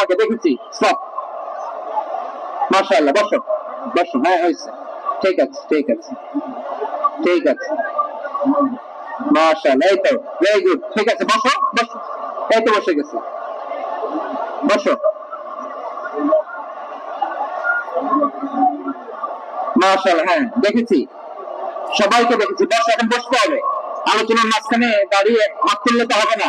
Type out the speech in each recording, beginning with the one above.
তোমাকে দেখেছি। স্টপ মাশাআল্লাহ, বসো। বসো হ্যাঁ হয়েছে। ঠিক আছে ঠিক আছে। ঠিক আছে। মাশাআল্লাহ, এই তো ভেরি গুড ঠিক আছে, বসো বসো। এই তো বসে গেছে। বসো। মাশাআল্লাহ হ্যাঁ দেখেছি। সবাইকে দেখেছি। বসো, এখন বসতে হবে। আলোচনার মাঝখানে দাঁড়িয়ে হাত তুললে তো হবে না।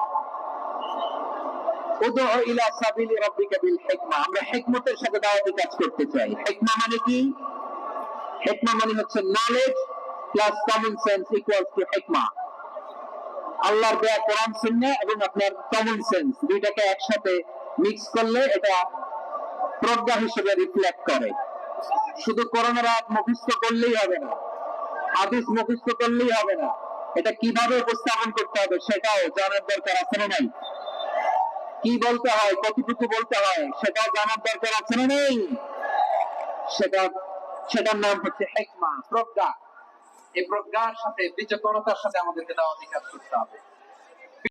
আমরা সাথে দাওয়াতি কাজ করতে চাই। মানে কি? মানে হচ্ছে knowledge plus common sense two আল্লাহর দেয়া কোরআন এবং আপনার কমন সেন্স দুইটাকে একসাথে মিক্স করলে এটা প্রজ্ঞা হিসেবে রিফ্লেক্ট করে। শুধু কোরআনের আয়াত মুখস্থ করলেই হবে না, হাদিস মুখস্থ করলেই হবে না। এটা কীভাবে উপস্থাপন করতে হবে সেটাও জানার দরকার আছে নাই? কি বলতে হয়, কতটুকু বলতে হয়, সেটা জানার দরকার আছে না নেই? সেটা সেটার নাম হচ্ছে হেকমা, প্রজ্ঞা। এই প্রজ্ঞার সাথে, বিচক্ষণতার সাথে আমাদেরকে দেওয়া অধিকার করতে হবে।